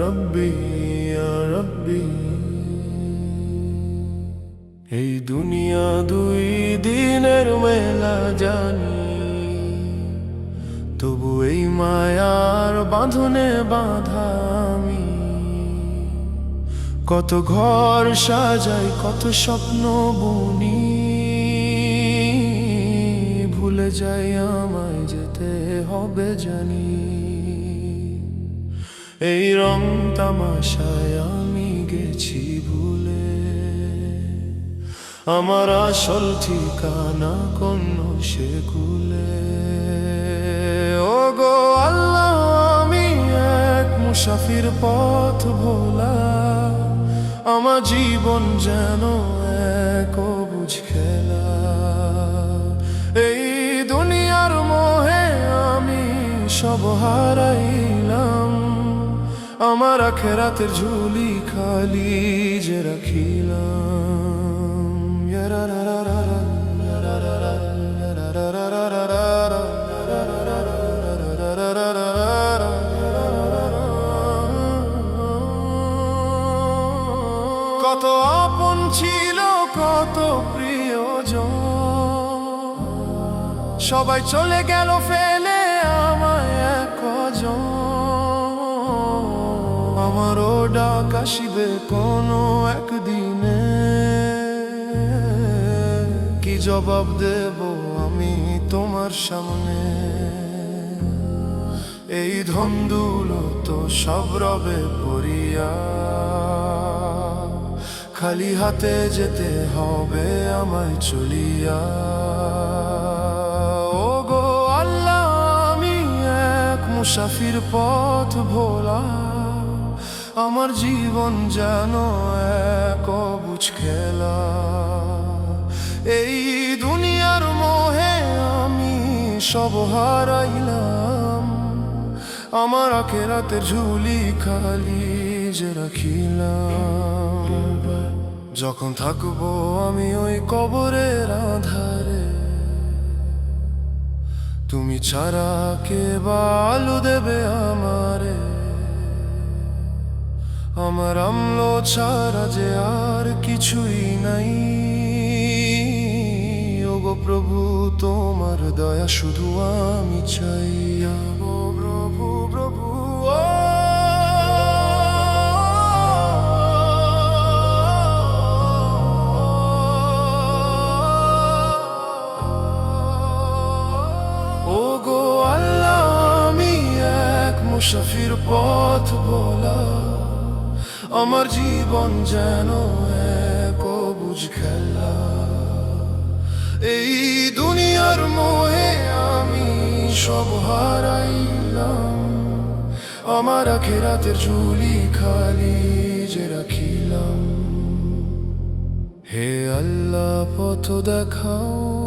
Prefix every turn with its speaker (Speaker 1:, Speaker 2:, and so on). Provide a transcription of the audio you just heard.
Speaker 1: রব্বি ইয়া রব্বি এই দুনিয়া দুই দিনের মেলা জানি, তবু এই মায়ার বাঁধনে বাঁধা আমি। কত ঘর সাজাই, কত স্বপ্ন বুনি ভুলে যাই, আমায় যেতে হবে জানি। এই রং তামাশায় আমি গেছি ভুলে। আমার আসল ঠিকানা কোন সে কুলে ও গো আল্লাহ, আমি এক মুসাফির পথ ভোলা। আমার জীবন যেন এক বুঝ খেলা। সব হারাইলাম আমার আখেরাতের ঝুলি খালি যে রাখিলাম কত আপন ছিল কত প্রিয়জন সবাই চলে গেল ফেলে আমায় একজন আমারও ডাক আসিবে কোনো একদিনে। কি জবাব দেব আমি তোমার সামনে? এই ধন্দুলো তো সব রবে পড়িয়া। খালি হাতে যেতে হবে আমায় চলিয়া। মুসাফির পথ ভোলা, আমার জীবন যেন এক বুঝ খেলা। এই দুনিয়ার মোহে আমি সব হারাইলাম, আমার আখেরাতের ঝুলি খালি যে রাখিলাম। যখন থাকব আমি ওই কবরের আধারে তুমি ছাড়া কে বালু দেবে আমারে? আমার আমলো ছাড়া যে আর কিছুই নাই। ওগো প্রভু, তোমার দয়া শুধু আমি চাই। মুসাফির পথ বলা, আমার জীবন যেন এক বুঝ খেলা। এই দুনিয়ার মোহে আমি সব হারাইলাম, আমার আখেরাতের ঝুলি খালি যে রাখিলাম। হে আল্লাহ, পথ দেখাও।